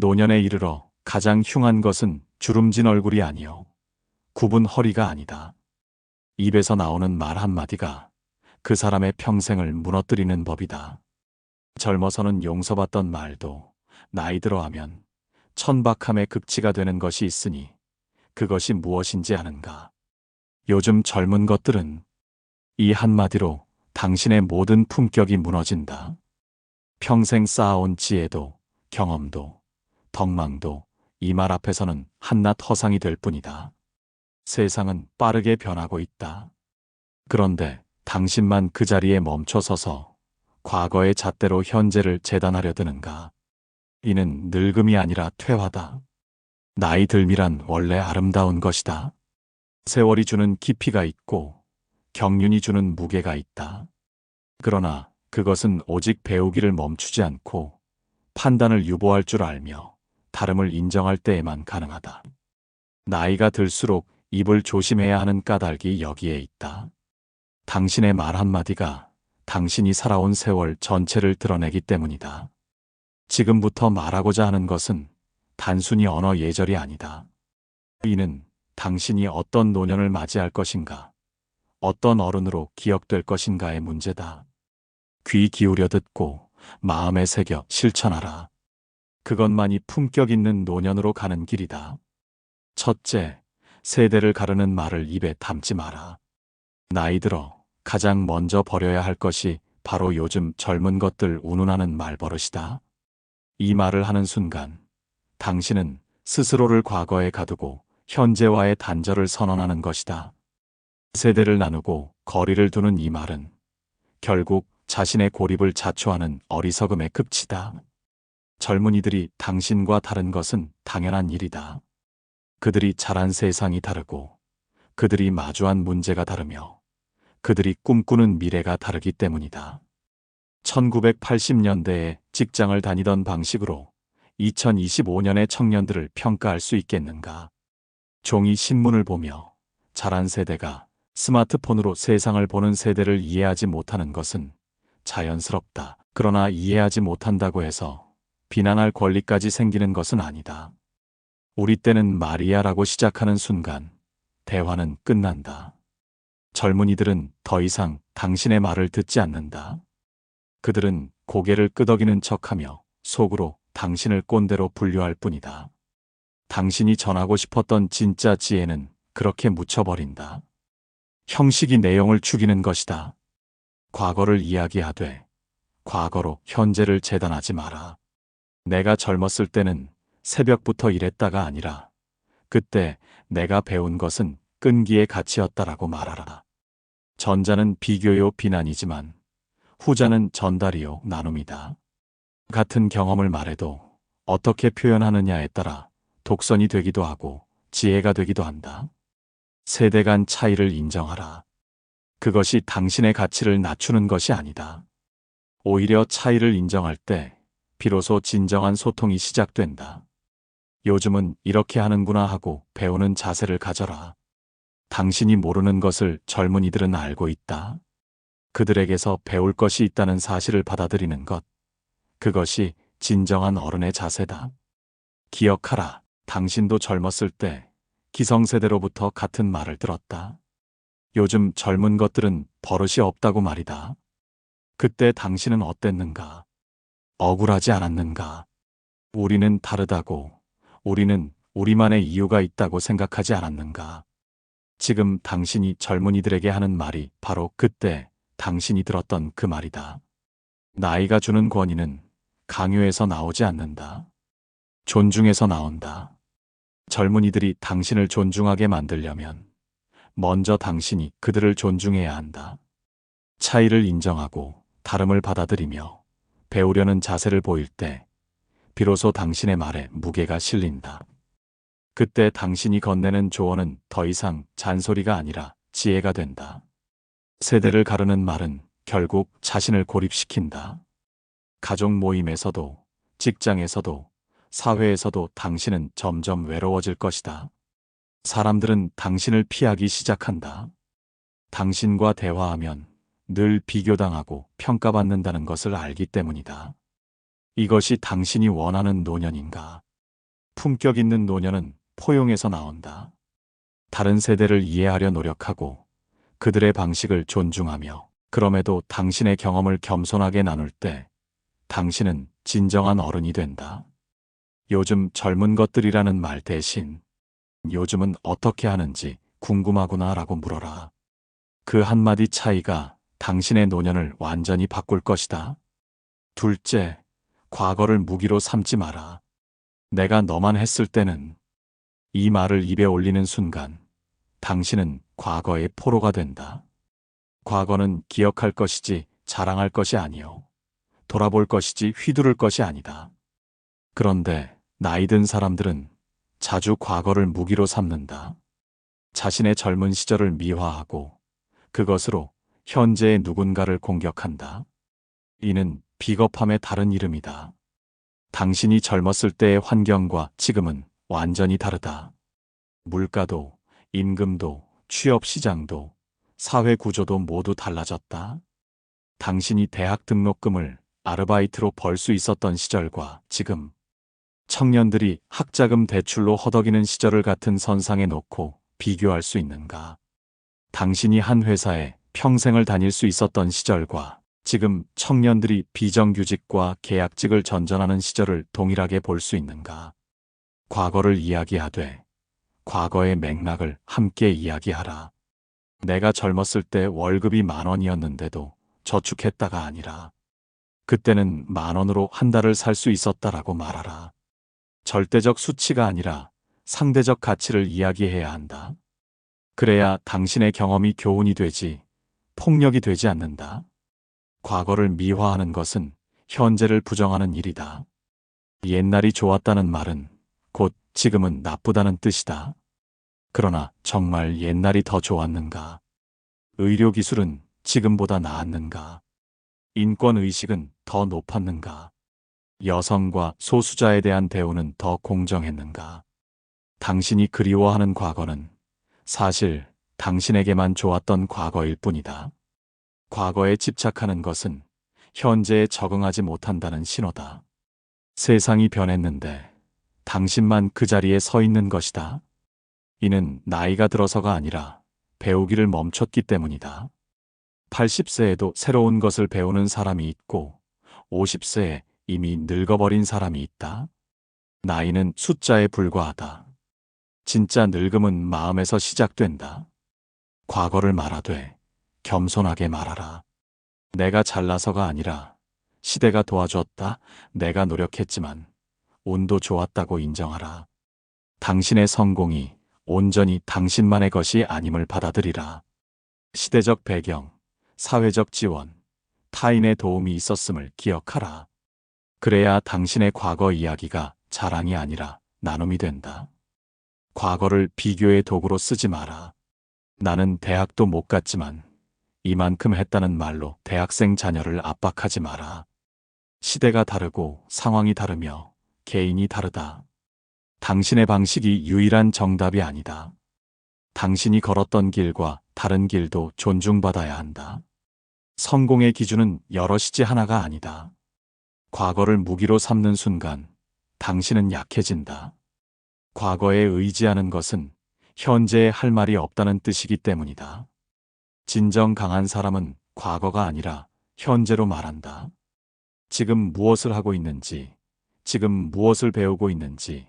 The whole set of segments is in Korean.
노년에 이르러 가장 흉한 것은 주름진 얼굴이 아니요. 굽은 허리가 아니다. 입에서 나오는 말 한마디가 그 사람의 평생을 무너뜨리는 법이다. 젊어서는 용서받던 말도 나이 들어 하면 천박함의 극치가 되는 것이 있으니 그것이 무엇인지 아는가. 요즘 젊은 것들은 이 한마디로 당신의 모든 품격이 무너진다. 평생 쌓아온 지혜도 경험도 덕망도 이 말 앞에서는 한낱 허상이 될 뿐이다. 세상은 빠르게 변하고 있다. 그런데 당신만 그 자리에 멈춰 서서 과거의 잣대로 현재를 재단하려 드는가. 이는 늙음이 아니라 퇴화다. 나이 들미란 원래 아름다운 것이다. 세월이 주는 깊이가 있고 경륜이 주는 무게가 있다. 그러나 그것은 오직 배우기를 멈추지 않고 판단을 유보할 줄 알며 다름을 인정할 때에만 가능하다. 나이가 들수록 입을 조심해야 하는 까닭이 여기에 있다. 당신의 말 한마디가 당신이 살아온 세월 전체를 드러내기 때문이다. 지금부터 말하고자 하는 것은 단순히 언어 예절이 아니다. 이는 당신이 어떤 노년을 맞이할 것인가, 어떤 어른으로 기억될 것인가의 문제다. 귀 기울여 듣고 마음에 새겨 실천하라. 그것만이 품격 있는 노년으로 가는 길이다. 첫째, 세대를 가르는 말을 입에 담지 마라. 나이 들어 가장 먼저 버려야 할 것이 바로 요즘 젊은 것들 운운하는 말버릇이다. 이 말을 하는 순간 당신은 스스로를 과거에 가두고 현재와의 단절을 선언하는 것이다. 세대를 나누고 거리를 두는 이 말은 결국 자신의 고립을 자초하는 어리석음의 극치다. 젊은이들이 당신과 다른 것은 당연한 일이다. 그들이 자란 세상이 다르고 그들이 마주한 문제가 다르며 그들이 꿈꾸는 미래가 다르기 때문이다. 1980년대에 직장을 다니던 방식으로 2025년의 청년들을 평가할 수 있겠는가? 종이 신문을 보며 자란 세대가 스마트폰으로 세상을 보는 세대를 이해하지 못하는 것은 자연스럽다. 그러나 이해하지 못한다고 해서 비난할 권리까지 생기는 것은 아니다. 우리 때는 마리아라고 시작하는 순간 대화는 끝난다. 젊은이들은 더 이상 당신의 말을 듣지 않는다. 그들은 고개를 끄덕이는 척하며 속으로 당신을 꼰대로 분류할 뿐이다. 당신이 전하고 싶었던 진짜 지혜는 그렇게 묻혀버린다. 형식이 내용을 죽이는 것이다. 과거를 이야기하되 과거로 현재를 재단하지 마라. 내가 젊었을 때는 새벽부터 일했다가 아니라 그때 내가 배운 것은 끈기의 가치였다라고 말하라. 전자는 비교요 비난이지만 후자는 전달이요 나눔이다. 같은 경험을 말해도 어떻게 표현하느냐에 따라 독선이 되기도 하고 지혜가 되기도 한다. 세대 간 차이를 인정하라. 그것이 당신의 가치를 낮추는 것이 아니다. 오히려 차이를 인정할 때 비로소 진정한 소통이 시작된다. 요즘은 이렇게 하는구나 하고 배우는 자세를 가져라. 당신이 모르는 것을 젊은이들은 알고 있다. 그들에게서 배울 것이 있다는 사실을 받아들이는 것. 그것이 진정한 어른의 자세다. 기억하라. 당신도 젊었을 때 기성세대로부터 같은 말을 들었다. 요즘 젊은 것들은 버릇이 없다고 말이다. 그때 당신은 어땠는가? 억울하지 않았는가? 우리는 다르다고, 우리는 우리만의 이유가 있다고 생각하지 않았는가? 지금 당신이 젊은이들에게 하는 말이 바로 그때 당신이 들었던 그 말이다. 나이가 주는 권위는 강요에서 나오지 않는다. 존중에서 나온다. 젊은이들이 당신을 존중하게 만들려면 먼저 당신이 그들을 존중해야 한다. 차이를 인정하고 다름을 받아들이며 배우려는 자세를 보일 때 비로소 당신의 말에 무게가 실린다. 그때 당신이 건네는 조언은 더 이상 잔소리가 아니라 지혜가 된다. 세대를 가르는 말은 결국 자신을 고립시킨다. 가족 모임에서도, 직장에서도, 사회에서도 당신은 점점 외로워질 것이다. 사람들은 당신을 피하기 시작한다. 당신과 대화하면 늘 비교당하고 평가받는다는 것을 알기 때문이다. 이것이 당신이 원하는 노년인가? 품격 있는 노년은 포용에서 나온다. 다른 세대를 이해하려 노력하고 그들의 방식을 존중하며 그럼에도 당신의 경험을 겸손하게 나눌 때 당신은 진정한 어른이 된다. 요즘 젊은 것들이라는 말 대신 요즘은 어떻게 하는지 궁금하구나 라고 물어라. 그 한마디 차이가 당신의 노년을 완전히 바꿀 것이다. 둘째, 과거를 무기로 삼지 마라. 내가 너만 했을 때는 이 말을 입에 올리는 순간 당신은 과거의 포로가 된다. 과거는 기억할 것이지 자랑할 것이 아니요. 돌아볼 것이지 휘두를 것이 아니다. 그런데 나이 든 사람들은 자주 과거를 무기로 삼는다. 자신의 젊은 시절을 미화하고 그것으로 현재의 누군가를 공격한다. 이는 비겁함의 다른 이름이다. 당신이 젊었을 때의 환경과 지금은 완전히 다르다. 물가도, 임금도, 취업 시장도, 사회 구조도 모두 달라졌다. 당신이 대학 등록금을 아르바이트로 벌 수 있었던 시절과 지금 청년들이 학자금 대출로 허덕이는 시절을 같은 선상에 놓고 비교할 수 있는가? 당신이 한 회사에 평생을 다닐 수 있었던 시절과 지금 청년들이 비정규직과 계약직을 전전하는 시절을 동일하게 볼 수 있는가? 과거를 이야기하되 과거의 맥락을 함께 이야기하라. 내가 젊었을 때 월급이 만 원이었는데도 저축했다가 아니라 그때는 만 원으로 한 달을 살 수 있었다라고 말하라. 절대적 수치가 아니라 상대적 가치를 이야기해야 한다. 그래야 당신의 경험이 교훈이 되지 폭력이 되지 않는다. 과거를 미화하는 것은 현재를 부정하는 일이다. 옛날이 좋았다는 말은 곧 지금은 나쁘다는 뜻이다. 그러나 정말 옛날이 더 좋았는가? 의료기술은 지금보다 나았는가? 인권의식은 더 높았는가? 여성과 소수자에 대한 대우는 더 공정했는가? 당신이 그리워하는 과거는 사실 당신에게만 좋았던 과거일 뿐이다. 과거에 집착하는 것은 현재에 적응하지 못한다는 신호다. 세상이 변했는데 당신만 그 자리에 서 있는 것이다. 이는 나이가 들어서가 아니라 배우기를 멈췄기 때문이다. 80세에도 새로운 것을 배우는 사람이 있고 50세에 이미 늙어버린 사람이 있다. 나이는 숫자에 불과하다. 진짜 늙음은 마음에서 시작된다. 과거를 말하되 겸손하게 말하라. 내가 잘나서가 아니라 시대가 도와줬다. 내가 노력했지만 운도 좋았다고 인정하라. 당신의 성공이 온전히 당신만의 것이 아님을 받아들이라. 시대적 배경, 사회적 지원, 타인의 도움이 있었음을 기억하라. 그래야 당신의 과거 이야기가 자랑이 아니라 나눔이 된다. 과거를 비교의 도구로 쓰지 마라. 나는 대학도 못 갔지만 이만큼 했다는 말로 대학생 자녀를 압박하지 마라. 시대가 다르고 상황이 다르며 개인이 다르다. 당신의 방식이 유일한 정답이 아니다. 당신이 걸었던 길과 다른 길도 존중받아야 한다. 성공의 기준은 여럿이지 하나가 아니다. 과거를 무기로 삼는 순간 당신은 약해진다. 과거에 의지하는 것은 현재에 할 말이 없다는 뜻이기 때문이다. 진정 강한 사람은 과거가 아니라 현재로 말한다. 지금 무엇을 하고 있는지, 지금 무엇을 배우고 있는지,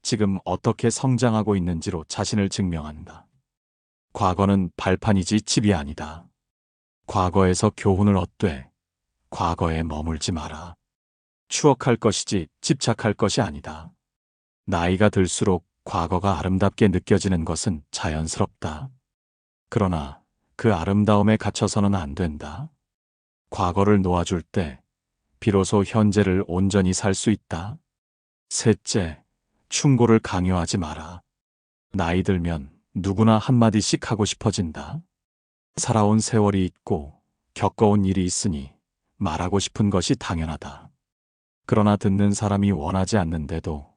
지금 어떻게 성장하고 있는지로 자신을 증명한다. 과거는 발판이지 집이 아니다. 과거에서 교훈을 얻되 과거에 머물지 마라. 추억할 것이지 집착할 것이 아니다. 나이가 들수록 과거가 아름답게 느껴지는 것은 자연스럽다. 그러나 그 아름다움에 갇혀서는 안 된다. 과거를 놓아줄 때 비로소 현재를 온전히 살 수 있다. 셋째, 충고를 강요하지 마라. 나이 들면 누구나 한마디씩 하고 싶어진다. 살아온 세월이 있고 겪어온 일이 있으니 말하고 싶은 것이 당연하다. 그러나 듣는 사람이 원하지 않는데도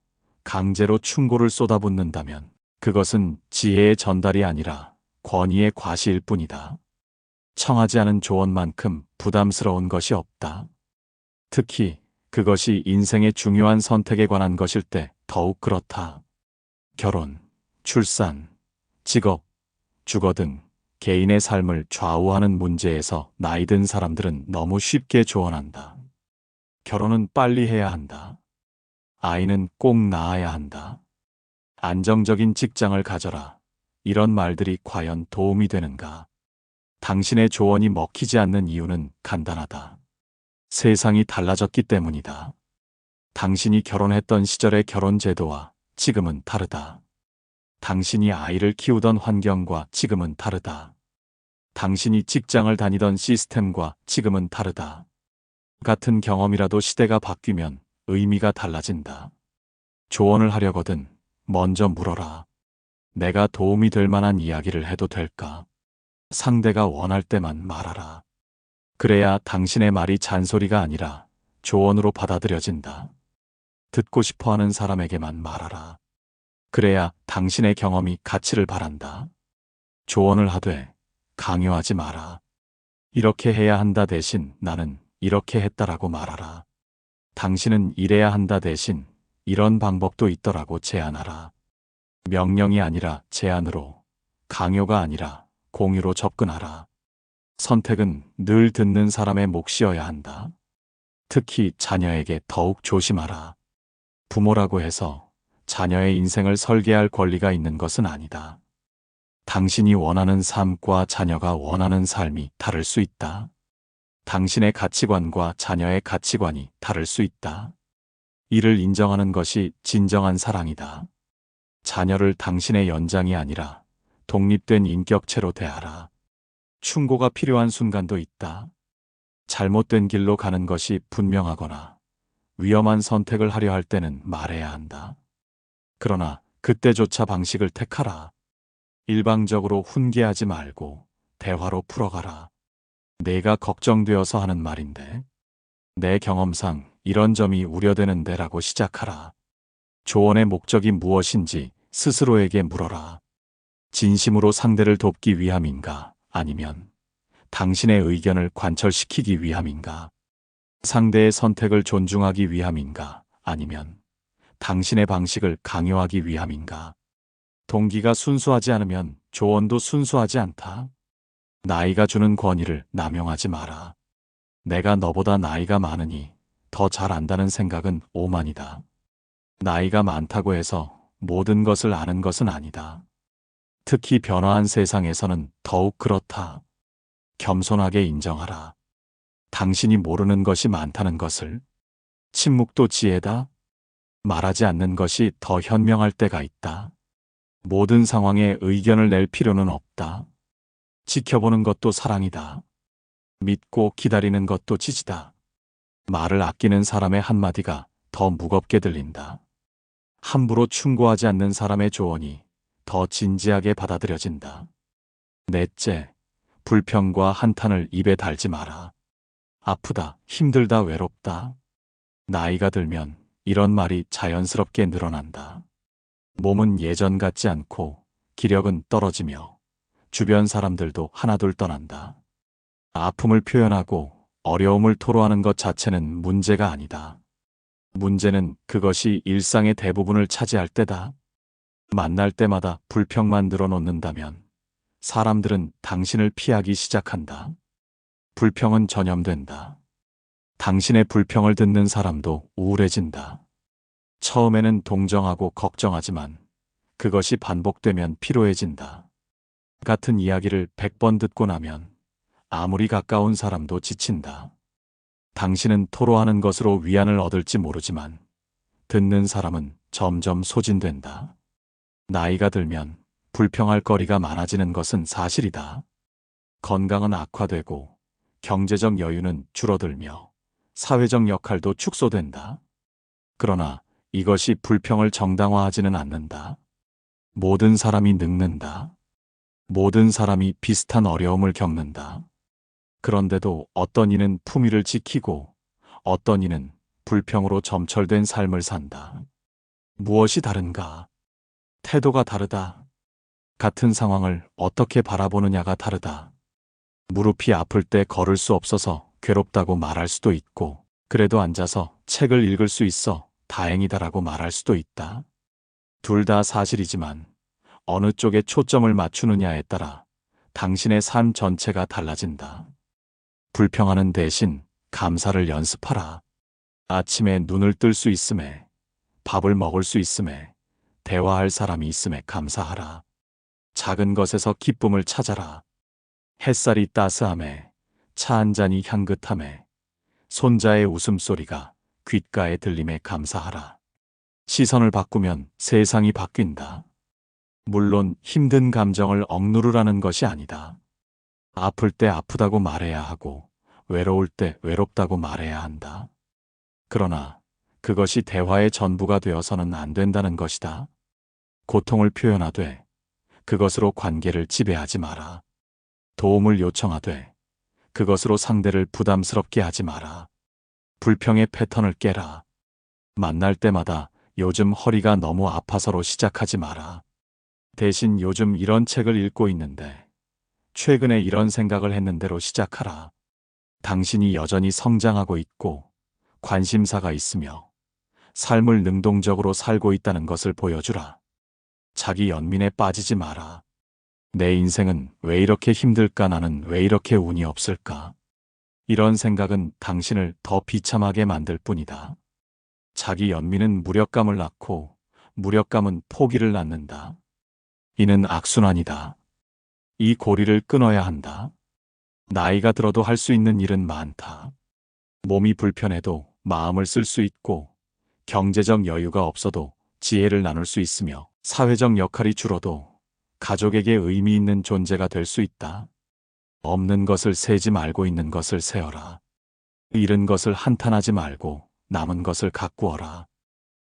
강제로 충고를 쏟아붓는다면 그것은 지혜의 전달이 아니라 권위의 과시일 뿐이다. 청하지 않은 조언만큼 부담스러운 것이 없다. 특히 그것이 인생의 중요한 선택에 관한 것일 때더 더욱 그렇다. 결혼, 출산, 직업, 주거 등 개인의 삶을 좌우하는 문제에서 나이 든 사람들은 너무 쉽게 조언한다. 결혼은 빨리 해야 한다. 아이는 꼭 낳아야 한다. 안정적인 직장을 가져라. 이런 말들이 과연 도움이 되는가? 당신의 조언이 먹히지 않는 이유는 간단하다. 세상이 달라졌기 때문이다. 당신이 결혼했던 시절의 결혼 제도와 지금은 다르다. 당신이 아이를 키우던 환경과 지금은 다르다. 당신이 직장을 다니던 시스템과 지금은 다르다. 같은 경험이라도 시대가 바뀌면 의미가 달라진다. 조언을 하려거든 먼저 물어라. 내가 도움이 될 만한 이야기를 해도 될까? 상대가 원할 때만 말하라. 그래야 당신의 말이 잔소리가 아니라 조언으로 받아들여진다. 듣고 싶어 하는 사람에게만 말하라. 그래야 당신의 경험이 가치를 바란다. 조언을 하되 강요하지 마라. 이렇게 해야 한다 대신 나는 이렇게 했다라고 말하라. 당신은 이래야 한다 대신 이런 방법도 있더라고 제안하라. 명령이 아니라 제안으로, 강요가 아니라 공유로 접근하라. 선택은 늘 듣는 사람의 몫이어야 한다. 특히 자녀에게 더욱 조심하라. 부모라고 해서 자녀의 인생을 설계할 권리가 있는 것은 아니다. 당신이 원하는 삶과 자녀가 원하는 삶이 다를 수 있다. 당신의 가치관과 자녀의 가치관이 다를 수 있다. 이를 인정하는 것이 진정한 사랑이다. 자녀를 당신의 연장이 아니라 독립된 인격체로 대하라. 충고가 필요한 순간도 있다. 잘못된 길로 가는 것이 분명하거나 위험한 선택을 하려 할 때는 말해야 한다. 그러나 그때조차 방식을 택하라. 일방적으로 훈계하지 말고 대화로 풀어가라. 내가 걱정되어서 하는 말인데 내 경험상 이런 점이 우려되는데 라고 시작하라. 조언의 목적이 무엇인지 스스로에게 물어라. 진심으로 상대를 돕기 위함인가 아니면 당신의 의견을 관철시키기 위함인가 상대의 선택을 존중하기 위함인가 아니면 당신의 방식을 강요하기 위함인가 동기가 순수하지 않으면 조언도 순수하지 않다. 나이가 주는 권위를 남용하지 마라. 내가 너보다 나이가 많으니 더 잘 안다는 생각은 오만이다. 나이가 많다고 해서 모든 것을 아는 것은 아니다. 특히 변화한 세상에서는 더욱 그렇다. 겸손하게 인정하라. 당신이 모르는 것이 많다는 것을. 침묵도 지혜다. 말하지 않는 것이 더 현명할 때가 있다. 모든 상황에 의견을 낼 필요는 없다. 지켜보는 것도 사랑이다. 믿고 기다리는 것도 지지다. 말을 아끼는 사람의 한마디가 더 무겁게 들린다. 함부로 충고하지 않는 사람의 조언이 더 진지하게 받아들여진다. 넷째, 불평과 한탄을 입에 달지 마라. 아프다, 힘들다, 외롭다. 나이가 들면 이런 말이 자연스럽게 늘어난다. 몸은 예전 같지 않고 기력은 떨어지며 주변 사람들도 하나둘 떠난다. 아픔을 표현하고 어려움을 토로하는 것 자체는 문제가 아니다. 문제는 그것이 일상의 대부분을 차지할 때다. 만날 때마다 불평만 늘어놓는다면 사람들은 당신을 피하기 시작한다. 불평은 전염된다. 당신의 불평을 듣는 사람도 우울해진다. 처음에는 동정하고 걱정하지만 그것이 반복되면 피로해진다. 같은 이야기를 100번 듣고 나면 아무리 가까운 사람도 지친다. 당신은 토로하는 것으로 위안을 얻을지 모르지만 듣는 사람은 점점 소진된다. 나이가 들면 불평할 거리가 많아지는 것은 사실이다. 건강은 악화되고 경제적 여유는 줄어들며 사회적 역할도 축소된다. 그러나 이것이 불평을 정당화하지는 않는다. 모든 사람이 늙는다. 모든 사람이 비슷한 어려움을 겪는다. 그런데도 어떤 이는 품위를 지키고 어떤 이는 불평으로 점철된 삶을 산다. 무엇이 다른가? 태도가 다르다. 같은 상황을 어떻게 바라보느냐가 다르다. 무릎이 아플 때 걸을 수 없어서 괴롭다고 말할 수도 있고, 그래도 앉아서 책을 읽을 수 있어 다행이다라고 말할 수도 있다. 둘 다 사실이지만 어느 쪽에 초점을 맞추느냐에 따라 당신의 삶 전체가 달라진다. 불평하는 대신 감사를 연습하라. 아침에 눈을 뜰 수 있음에, 밥을 먹을 수 있음에, 대화할 사람이 있음에 감사하라. 작은 것에서 기쁨을 찾아라. 햇살이 따스함에, 차 한 잔이 향긋함에, 손자의 웃음소리가 귓가에 들림에 감사하라. 시선을 바꾸면 세상이 바뀐다. 물론 힘든 감정을 억누르라는 것이 아니다. 아플 때 아프다고 말해야 하고, 외로울 때 외롭다고 말해야 한다. 그러나 그것이 대화의 전부가 되어서는 안 된다는 것이다. 고통을 표현하되 그것으로 관계를 지배하지 마라. 도움을 요청하되 그것으로 상대를 부담스럽게 하지 마라. 불평의 패턴을 깨라. 만날 때마다 요즘 허리가 너무 아파서로 시작하지 마라. 대신 요즘 이런 책을 읽고 있는데 최근에 이런 생각을 했는대로 시작하라. 당신이 여전히 성장하고 있고 관심사가 있으며 삶을 능동적으로 살고 있다는 것을 보여주라. 자기 연민에 빠지지 마라. 내 인생은 왜 이렇게 힘들까 나는 왜 이렇게 운이 없을까? 이런 생각은 당신을 더 비참하게 만들 뿐이다. 자기 연민은 무력감을 낳고 무력감은 포기를 낳는다. 이는 악순환이다. 이 고리를 끊어야 한다. 나이가 들어도 할 수 있는 일은 많다. 몸이 불편해도 마음을 쓸 수 있고 경제적 여유가 없어도 지혜를 나눌 수 있으며 사회적 역할이 줄어도 가족에게 의미 있는 존재가 될 수 있다. 없는 것을 세지 말고 있는 것을 세어라. 잃은 것을 한탄하지 말고 남은 것을 가꾸어라.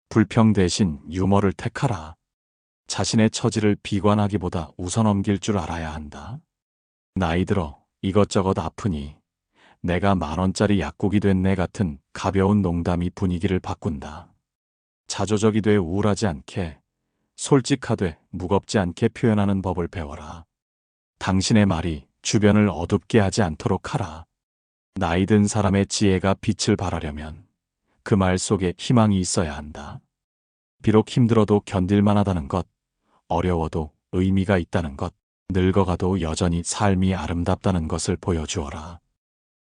불평 대신 유머를 택하라. 자신의 처지를 비관하기보다 웃어넘길 줄 알아야 한다. 나이 들어 이것저것 아프니 내가 만원짜리 약국이 됐네 같은 가벼운 농담이 분위기를 바꾼다. 자조적이 돼 우울하지 않게, 솔직하되 무겁지 않게 표현하는 법을 배워라. 당신의 말이 주변을 어둡게 하지 않도록 하라. 나이 든 사람의 지혜가 빛을 발하려면 그 말 속에 희망이 있어야 한다. 비록 힘들어도 견딜만 하다는 것, 어려워도 의미가 있다는 것, 늙어가도 여전히 삶이 아름답다는 것을 보여주어라.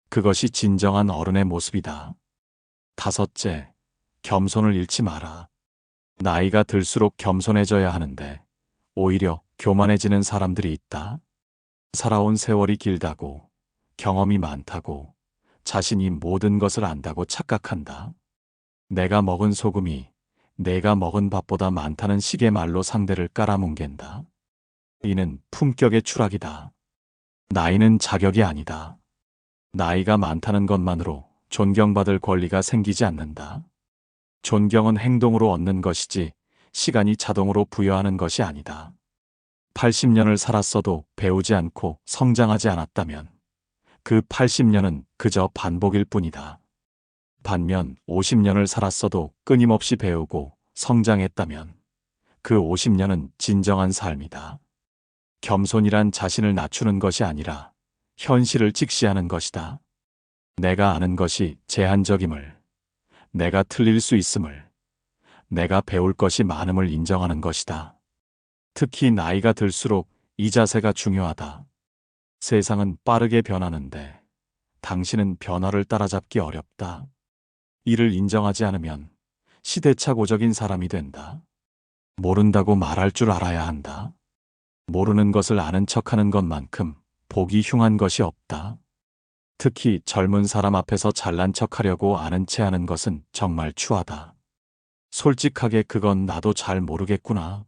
그것이 진정한 어른의 모습이다. 다섯째, 겸손을 잃지 마라. 나이가 들수록 겸손해져야 하는데, 오히려 교만해지는 사람들이 있다. 살아온 세월이 길다고, 경험이 많다고, 자신이 모든 것을 안다고 착각한다. 내가 먹은 소금이 내가 먹은 밥보다 많다는 식의 말로 상대를 깔아뭉갠다. 이는 품격의 추락이다. 나이는 자격이 아니다. 나이가 많다는 것만으로 존경받을 권리가 생기지 않는다. 존경은 행동으로 얻는 것이지 시간이 자동으로 부여하는 것이 아니다. 80년을 살았어도 배우지 않고 성장하지 않았다면 그 80년은 그저 반복일 뿐이다. 반면 50년을 살았어도 끊임없이 배우고 성장했다면 그 50년은 진정한 삶이다. 겸손이란 자신을 낮추는 것이 아니라 현실을 직시하는 것이다. 내가 아는 것이 제한적임을, 내가 틀릴 수 있음을, 내가 배울 것이 많음을 인정하는 것이다. 특히 나이가 들수록 이 자세가 중요하다. 세상은 빠르게 변하는데 당신은 변화를 따라잡기 어렵다. 이를 인정하지 않으면 시대착오적인 사람이 된다. 모른다고 말할 줄 알아야 한다. 모르는 것을 아는 척하는 것만큼 보기 흉한 것이 없다. 특히 젊은 사람 앞에서 잘난 척하려고 아는 체 하는 것은 정말 추하다. 솔직하게 그건 나도 잘 모르겠구나.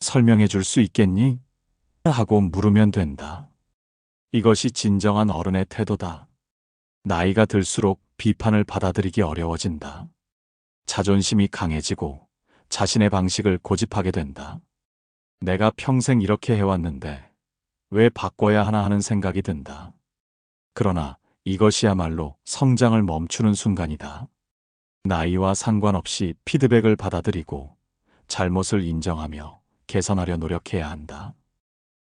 설명해 줄 수 있겠니? 하고 물으면 된다. 이것이 진정한 어른의 태도다. 나이가 들수록 비판을 받아들이기 어려워진다. 자존심이 강해지고 자신의 방식을 고집하게 된다. 내가 평생 이렇게 해왔는데 왜 바꿔야 하나 하는 생각이 든다. 그러나 이것이야말로 성장을 멈추는 순간이다. 나이와 상관없이 피드백을 받아들이고 잘못을 인정하며 개선하려 노력해야 한다.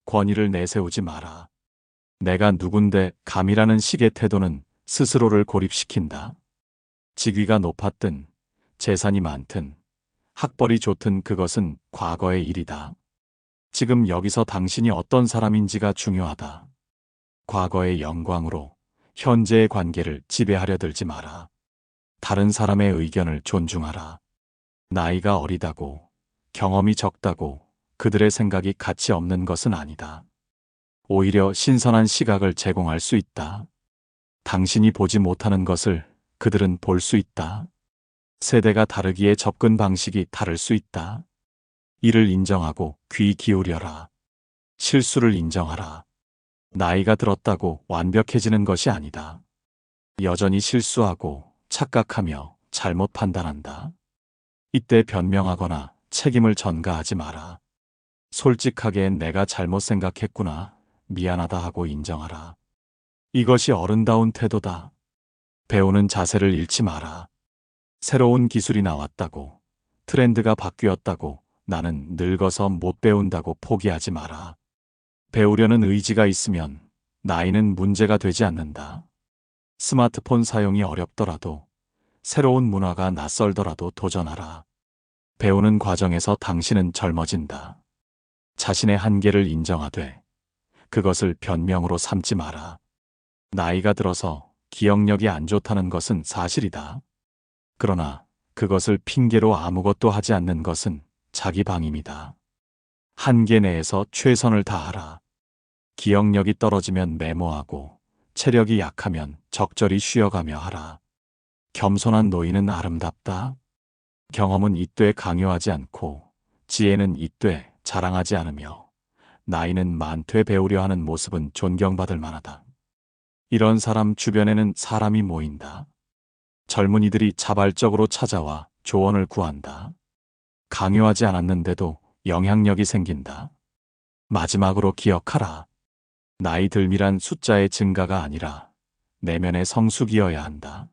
권위를 내세우지 마라. 내가 누군데 감이라는 식의 태도는 스스로를 고립시킨다. 직위가 높았든 재산이 많든 학벌이 좋든 그것은 과거의 일이다. 지금 여기서 당신이 어떤 사람인지가 중요하다. 과거의 영광으로 현재의 관계를 지배하려 들지 마라. 다른 사람의 의견을 존중하라. 나이가 어리다고, 경험이 적다고 그들의 생각이 가치 없는 것은 아니다. 오히려 신선한 시각을 제공할 수 있다. 당신이 보지 못하는 것을 그들은 볼 수 있다. 세대가 다르기에 접근 방식이 다를 수 있다. 이를 인정하고 귀 기울여라. 실수를 인정하라. 나이가 들었다고 완벽해지는 것이 아니다. 여전히 실수하고 착각하며 잘못 판단한다. 이때 변명하거나 책임을 전가하지 마라. 솔직하게 내가 잘못 생각했구나. 미안하다 하고 인정하라. 이것이 어른다운 태도다. 배우는 자세를 잃지 마라. 새로운 기술이 나왔다고, 트렌드가 바뀌었다고, 나는 늙어서 못 배운다고 포기하지 마라. 배우려는 의지가 있으면 나이는 문제가 되지 않는다. 스마트폰 사용이 어렵더라도, 새로운 문화가 낯설더라도 도전하라. 배우는 과정에서 당신은 젊어진다. 자신의 한계를 인정하되, 그것을 변명으로 삼지 마라. 나이가 들어서 기억력이 안 좋다는 것은 사실이다. 그러나 그것을 핑계로 아무것도 하지 않는 것은 자기 방임이다. 한계 내에서 최선을 다하라. 기억력이 떨어지면 메모하고 체력이 약하면 적절히 쉬어가며 하라. 겸손한 노인은 아름답다. 경험은 이때 강요하지 않고 지혜는 이때 자랑하지 않으며 나이는 많되 배우려 하는 모습은 존경받을 만하다. 이런 사람 주변에는 사람이 모인다. 젊은이들이 자발적으로 찾아와 조언을 구한다. 강요하지 않았는데도 영향력이 생긴다. 마지막으로 기억하라. 나이 들미란 숫자의 증가가 아니라 내면의 성숙이어야 한다.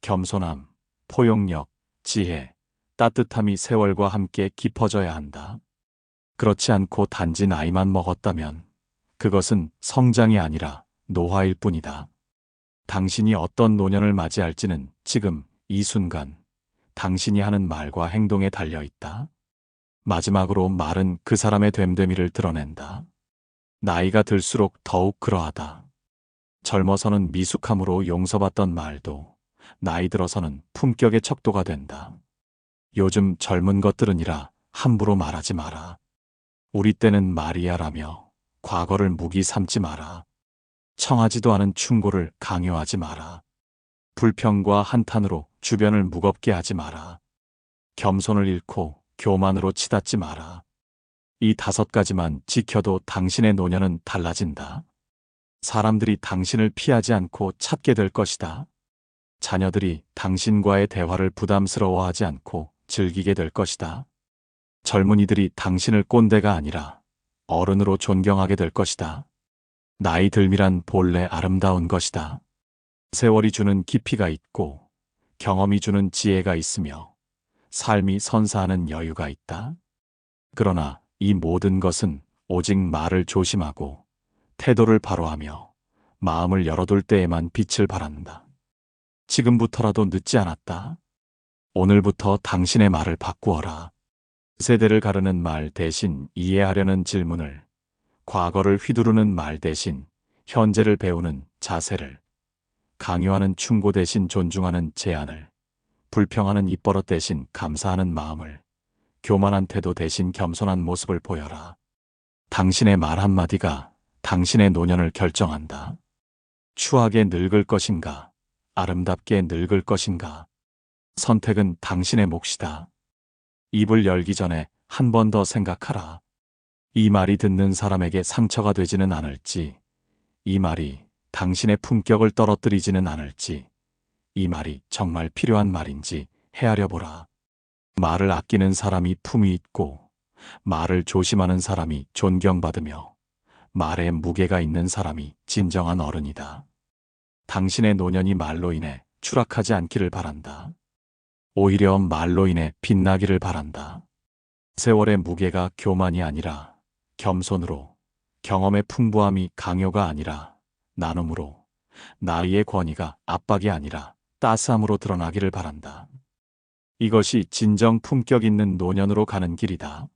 겸손함, 포용력, 지혜, 따뜻함이 세월과 함께 깊어져야 한다. 그렇지 않고 단지 나이만 먹었다면 그것은 성장이 아니라 노화일 뿐이다. 당신이 어떤 노년을 맞이할지는 지금 이 순간 당신이 하는 말과 행동에 달려 있다. 마지막으로 말은 그 사람의 됨됨이를 드러낸다. 나이가 들수록 더욱 그러하다. 젊어서는 미숙함으로 용서받던 말도 나이 들어서는 품격의 척도가 된다. 요즘 젊은 것들은이라 함부로 말하지 마라. 우리 때는 마리아라며 과거를 무기 삼지 마라. 청하지도 않은 충고를 강요하지 마라. 불평과 한탄으로 주변을 무겁게 하지 마라. 겸손을 잃고 교만으로 치닫지 마라. 이 다섯 가지만 지켜도 당신의 노년은 달라진다. 사람들이 당신을 피하지 않고 찾게 될 것이다. 자녀들이 당신과의 대화를 부담스러워하지 않고 즐기게 될 것이다. 젊은이들이 당신을 꼰대가 아니라 어른으로 존경하게 될 것이다. 나이 들미란 본래 아름다운 것이다. 세월이 주는 깊이가 있고 경험이 주는 지혜가 있으며 삶이 선사하는 여유가 있다. 그러나 이 모든 것은 오직 말을 조심하고 태도를 바로하며 마음을 열어둘 때에만 빛을 발한다. 지금부터라도 늦지 않았다. 오늘부터 당신의 말을 바꾸어라. 세대를 가르는 말 대신 이해하려는 질문을 과거를 휘두르는 말 대신 현재를 배우는 자세를, 강요하는 충고 대신 존중하는 제안을, 불평하는 입버릇 대신 감사하는 마음을, 교만한 태도 대신 겸손한 모습을 보여라. 당신의 말 한마디가 당신의 노년을 결정한다. 추하게 늙을 것인가, 아름답게 늙을 것인가. 선택은 당신의 몫이다. 입을 열기 전에 한 번 더 생각하라. 이 말이 듣는 사람에게 상처가 되지는 않을지, 이 말이 당신의 품격을 떨어뜨리지는 않을지, 이 말이 정말 필요한 말인지 헤아려 보라. 말을 아끼는 사람이 품이 있고, 말을 조심하는 사람이 존경받으며, 말에 무게가 있는 사람이 진정한 어른이다. 당신의 노년이 말로 인해 추락하지 않기를 바란다. 오히려 말로 인해 빛나기를 바란다. 세월의 무게가 교만이 아니라 겸손으로 경험의 풍부함이 강요가 아니라 나눔으로 나이의 권위가 압박이 아니라 따스함으로 드러나기를 바란다. 이것이 진정 품격 있는 노년으로 가는 길이다.